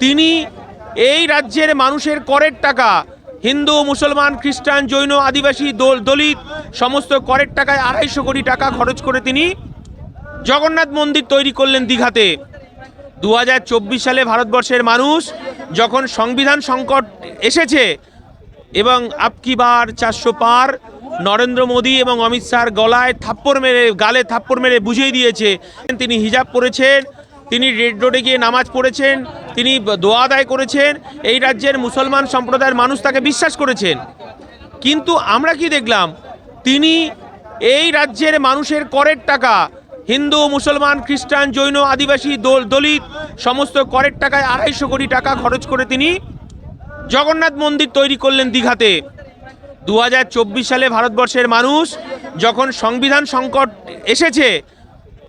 তিনি এই রাজ্যের মানুষের করের টাকা, হিন্দু, মুসলমান, খ্রিস্টান, জৈন, আদিবাসী, দল- দলিত, সমস্ত করের টাকায় আড়াইশো কোটি টাকা খরচ করে তিনি জগন্নাথ মন্দির তৈরি করলেন দীঘাতে। দু হাজার চব্বিশ সালে ভারতবর্ষের মানুষ যখন সংবিধান সংকট এসেছে এবং আপকি বার চারশো পার নরেন্দ্র মোদী এবং অমিত শাহর গলায় থাপ্পড় মেরে, গালে থাপ্পড় মেরে বুঝিয়ে দিয়েছে, তিনি হিজাব পরেছেন তিনি রেড রোডে গিয়ে নামাজ পড়েছেন, তিনি দোয়া আদায় করেছেন, এই রাজ্যের মুসলমান সম্প্রদায়ের মানুষ তাকে বিশ্বাস করেছেন। কিন্তু আমরা কি দেখলাম, তিনি এই রাজ্যের মানুষের করের টাকা, হিন্দু, মুসলমান, খ্রিস্টান, জৈন, আদিবাসী, দল- দলিত, সমস্ত করের টাকায় আড়াইশো কোটি টাকা খরচ করে তিনি জগন্নাথ মন্দির তৈরি করলেন দীঘাতে। দু হাজার চব্বিশ সালে ভারতবর্ষের মানুষ যখন সংবিধান সংকট এসেছে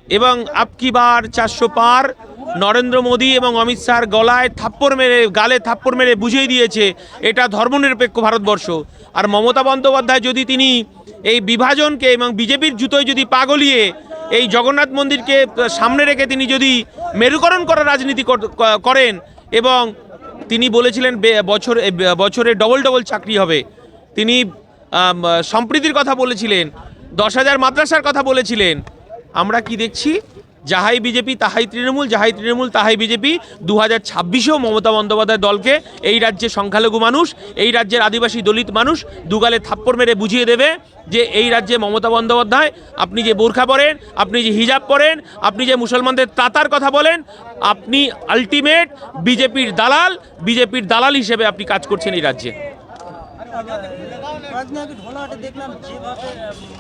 এবং আপকি বার চারশো পার। নরেন্দ্র মোদী এবং অমিত শাহর গলায় থাপ্পড় মেরে, গালে থাপ্পড় মেরে বুঝিয়ে দিয়েছে, এটা ধর্মনিরপেক্ষ ভারতবর্ষ। আর মমতা বন্দ্যোপাধ্যায় যদি তিনি এই বিভাজনকে এবং বিজেপির জুতোয় যদি পাগলিয়ে এই জগন্নাথ মন্দিরকে সামনে রেখে তিনি যদি মেরুকরণ করার রাজনীতি কর- করেন এবং তিনি বলেছিলেন বছর বছরে ডবল ডবল চাকরি হবে। তিনি সম্প্রীতির কথা বলেছিলেন, দশ হাজার মাদ্রাসার কথা বলেছিলেন আমরা কি দেখছি? যাহাই বিজেপি, তাহাই তৃণমূল, যাহাই তৃণমূল, তাহাই বিজেপি দু হাজার ছাব্বিশেও মমতা বন্দ্যোপাধ্যায় দলকে এই রাজ্যে সংখ্যালঘু মানুষ, এই রাজ্যের আদিবাসী দলিত মানুষ দুগালে থাপ্পড় মেরে বুঝিয়ে দেবে যে এই রাজ্যে মমতা বন্দ্যোপাধ্যায়, আপনি যে বোরখা পরেন, আপনি যে হিজাব পরেন, আপনি যে মুসলমানদের তাতার কথা বলেন, আপনি আলটিমেট বিজেপির দালাল বিজেপির দালাল হিসেবে আপনি কাজ করছেন এই রাজ্যে। কয়েকদিন আগে ঢোলাহাটে দেখলাম যেভাবে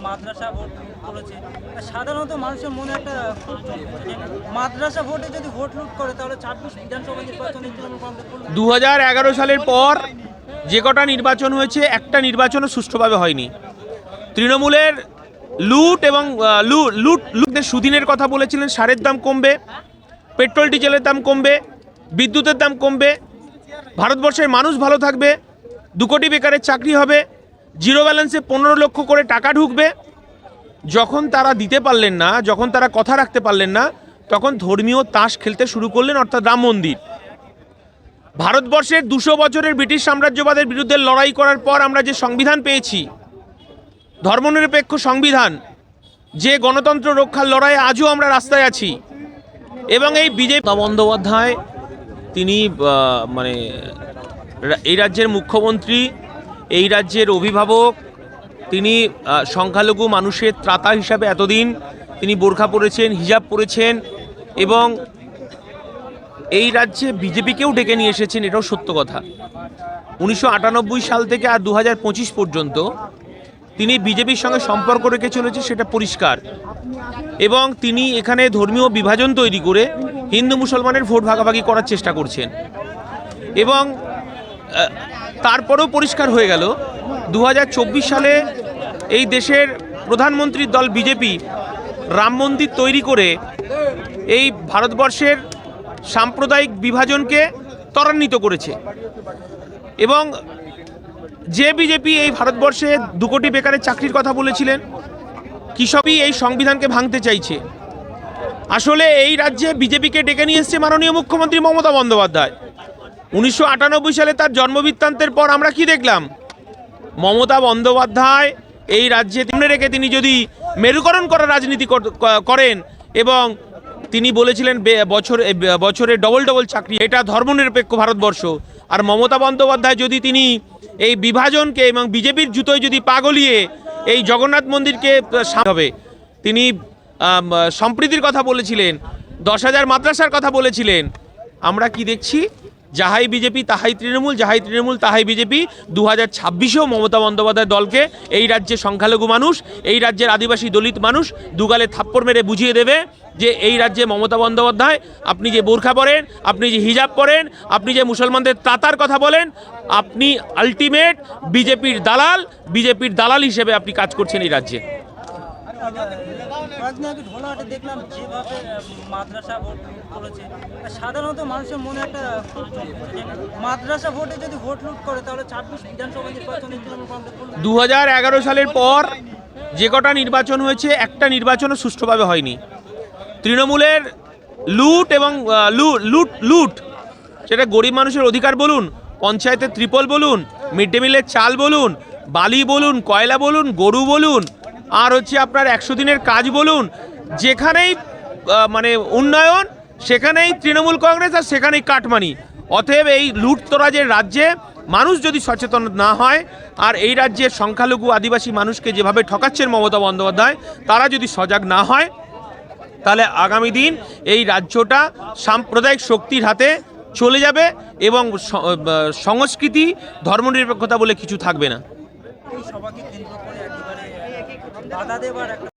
মাদ্রাসা ভোট করেছে সাধারণত মানুষের মনে একটা মাদ্রাসা ভোটে যদি ভোট লুট করে তাহলে ছাব্বিশ বিধানসভা নির্বাচনে দু সালের পর যে কটা নির্বাচন হয়েছে একটা নির্বাচনও সুষ্ঠুভাবে হয়নি। তৃণমূলের লুট এবং আহ, লু- লুট লুটদের সুদিনের কথা বলেছিলেন সারের দাম কমবে পেট্রোল ডিজেলের দাম কমবে বিদ্যুতের দাম কমবে ভারতবর্ষের মানুষ ভালো থাকবে দু কোটি বেকারের চাকরি হবে জিরো ব্যালেন্সে পনেরো লক্ষ করে টাকা ঢুকবে। যখন তারা দিতে পারলেন না, যখন তারা কথা রাখতে পারলেন না, তখন ধর্মীয় তাস খেলতে শুরু করলেন অর্থাৎ রাম মন্দির। ভারতবর্ষের দুশো বছরের ব্রিটিশ সাম্রাজ্যবাদের বিরুদ্ধে লড়াই করার পর আমরা যে সংবিধান পেয়েছি, ধর্মনিরপেক্ষ সংবিধান, যে গণতন্ত্র রক্ষার লড়াইয়ে আজও আমরা রাস্তায় আছি, এবং এই বিজেপি বন্দ্যোপাধ্যায়, তিনি মানে এই রাজ্যের মুখ্যমন্ত্রী এই রাজ্যের অভিভাবক, তিনি সংখ্যালঘু মানুষের ত্রাতা হিসাবে এতদিন তিনি বোরখা পরেছেন, হিজাব পরেছেন এবং এই রাজ্যে বিজেপিকেও ডেকে নিয়ে এসেছেন, এটাও সত্য কথা। উনিশশো আটানব্বই সাল থেকে আর দু হাজার পঁচিশ পর্যন্ত তিনি বিজেপির সঙ্গে সম্পর্ক রেখে চলেছে, সেটা পরিষ্কার। এবং তিনি এখানে ধর্মীয় বিভাজন তৈরি করে হিন্দু মুসলমানের ভোট ভাগাভাগি করার চেষ্টা করছেন। এবং তারপরেও পরিষ্কার হয়ে গেল। দু হাজার চব্বিশ সালে এই দেশের প্রধানমন্ত্রীর দল বিজেপি রাম মন্দির তৈরি করে এই ভারতবর্ষের সাম্প্রদায়িক বিভাজনকে ত্বরান্বিত করেছে। এবং যে বিজেপি এই ভারতবর্ষে দু কোটি বেকারের চাকরির কথা বলেছিলেন, কৃষকই এই সংবিধানকে ভাঙতে চাইছে। আসলে এই রাজ্যে বিজেপিকে ডেকে নিয়ে এসছে মাননীয় মুখ্যমন্ত্রী মমতা বন্দ্যোপাধ্যায়। উনিশশো আটানব্বই সালে তার জন্মবৃত্তান্তের পর আমরা কি দেখলাম? মমতা বন্দ্যোপাধ্যায় এই রাজ্যে সামনে রেখে তিনি যদি মেরুকরণ করার রাজনীতি কর- করেন এবং তিনি বলেছিলেন বছর বছরে ডবল ডবল চাকরি, এটা ধর্মনিরপেক্ষ ভারতবর্ষ। আর মমতা বন্দ্যোপাধ্যায় যদি তিনি এই বিভাজনকে এবং বিজেপির জুতোয় যদি পাগলিয়ে এই জগন্নাথ মন্দিরকে হবে, তিনি সম্প্রীতির কথা বলেছিলেন, দশ হাজার মাদ্রাসার কথা বলেছিলেন, আমরা কি দেখছি? যাহাই বিজেপি, তাহাই তৃণমূল, যাহাই তৃণমূল, তাহাই বিজেপি। দু হাজার ছাব্বিশেও মমতা বন্দ্যোপাধ্যায় দলকে এই রাজ্যে সংখ্যালঘু মানুষ, এই রাজ্যের আদিবাসী দলিত মানুষ দুগালে থাপ্পড় মেরে বুঝিয়ে দেবে যে এই রাজ্যে মমতা বন্দ্যোপাধ্যায়, আপনি যে বোরখা পরেন, আপনি যে হিজাব পরেন, আপনি যে মুসলমানদের তাতার কথা বলেন, আপনি আলটিমেট বিজেপির দালাল বিজেপির দালাল হিসেবে আপনি কাজ করছেন এই রাজ্যে। কয়েকদিন আগে দেখলাম যেভাবে মাদ্রাসা ভোট করেছে সাধারণত মানুষের মনে একটা মাদ্রাসা ভোটে যদি ভোট লুট করে, তাহলে ছাব্বিশ বিধানসভা নির্বাচনে তৃণমূল কংগ্রেস করলে দু সালের পর যে কটা নির্বাচন হয়েছে, একটা নির্বাচনও সুষ্ঠুভাবে হয়নি। তৃণমূলের লুট এবং লুট লুট, সেটা গরিব মানুষের অধিকার বলুন, পঞ্চায়েতের ত্রিপল বলুন মিড ডে মিলের চাল বলুন, বালি বলুন, কয়লা বলুন, গরু বলুন আর হচ্ছে আপনার একশো দিনের কাজ বলুন, যেখানেই মানে উন্নয়ন, সেখানেই তৃণমূল কংগ্রেস আর সেখানেই কাটমানি। অতএব এই লুটতরাজের রাজ্যে মানুষ যদি সচেতন না হয়, আর এই রাজ্যের সংখ্যালঘু আদিবাসী মানুষকে যেভাবে ঠকাচ্ছেন মমতা বন্দ্যোপাধ্যায়, তারা যদি সজাগ না হয়, তাহলে আগামী দিন এই রাজ্যটা সাম্প্রদায়িক শক্তির হাতে চলে যাবে এবং সংস্কৃতি, ধর্মনিরপেক্ষতা বলে কিছু থাকবে না এই সভাকে কেন্দ্র করে একেবারে বাধা দেবার একটা